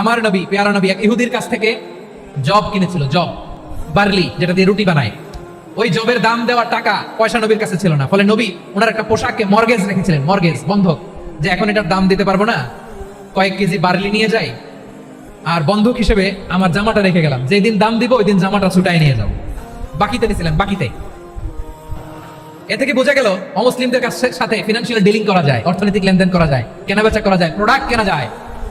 আমার নবী, পেয়ারা নবী এক ইহুদির কাছ থেকে জব কিনেছিল, জব, বার্লি, যেটা দিয়ে রুটি বানায়। ওই জবের দাম দেওয়ার টাকা পয়সা নবীর কাছে ছিল না। ফলে নবী ওনার একটা পোশাককে মর্গেজ রেখেছিলেন, মর্গেজ, বন্ধক, যে এখন এটার দাম দিতে পারব না। কয়েক কেজি বার্লি নিয়ে যাই, আর বন্ধক হিসেবে আমার জামাটা রেখে গেলাম। যেদিন দাম দিব, ওই দিন জামাটা ছুটাই নিয়ে যাব। বাকিতে নিয়েছিলেন বাকিতে। এ থেকে বোঝা গেল, অমুসলিমদের কাছে সাথে ফিনান্সিয়াল ডিলিং করা যায়, অর্থনৈতিক লেনদেন করা যায়, কেনাবেচা করা যায় প্রোডাক্ট কেনা যায়।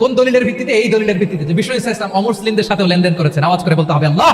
কোন দলিলের ভিত্তিতে? এই দলিলের ভিত্তিতে যে বিশ্ব ইসলাম অমুসলিমদের সাথে লেনদেন করেছেন। আওয়াজ করে বলতে হবে, আল্লাহ